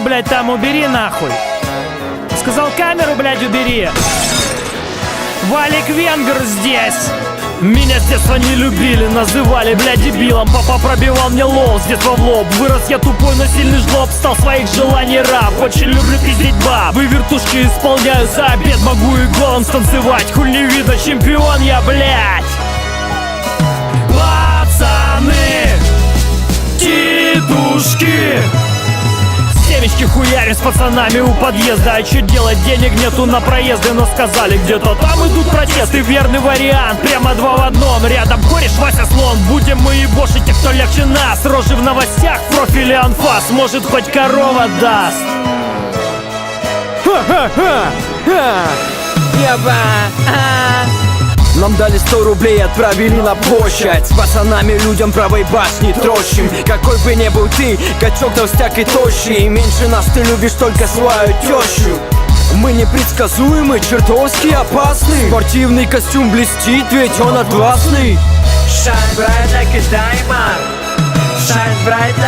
камеру, блядь, там убери нахуй. Сказал камеру, блядь, убери. Валик Венгер здесь. Меня с детства не любили, называли, блядь, дебилом Папа пробивал мне лол с детства в лоб Вырос я тупой, но сильный жлоб Стал своих желаний раб Очень люблю пиздить баб Вы вертушки исполняю за обед Могу и голым станцевать Хуй не видно, чемпион я, блядь Семечки хуярим с пацанами у подъезда. А что делать, денег нету на проезды Но сказали, где-то. Там идут протесты Верный вариант, прямо два в одном. Рядом кореш, Вася слон. Будем мы ебошить тех, кто легче нас. Рожи в новостях, в профиле анфас. Может хоть корова даст. Небо, а. Нам дали 100 рублей, отправили на площадь. С пацанами людям правой башни трощим. Какой бы ни был ты, качок толстяк и тощий. Меньше нас ты любишь только свою тещу. Мы непредсказуемы, чертовски опасны. Спортивный костюм блестит, ведь он атласный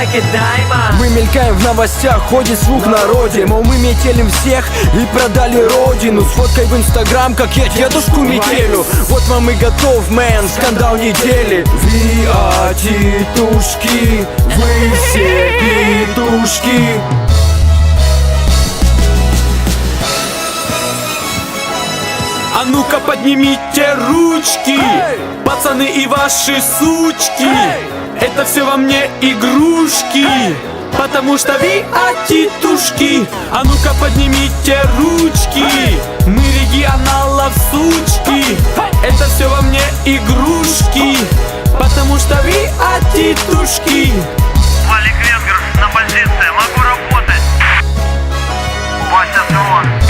like a diamond. Мы мелькаем в новостях, ходит слух народе. Мол, мы метелим всех и продали родину. Сфоткай в инстаграм, как я дедушку метелю. Вот вам и готов, мэн, скандал недели. Ви-а, титушки, вы все петушки. А ну-ка поднимите ручки Пацаны и ваши сучки это все во мне игрушки Потому что ви атитушки. А ну-ка поднимите ручки. Мы регионалов сучки. Это все во мне игрушки Потому что ви атитушки. Валик Венгер на позиции, могу работать. Вася Зелон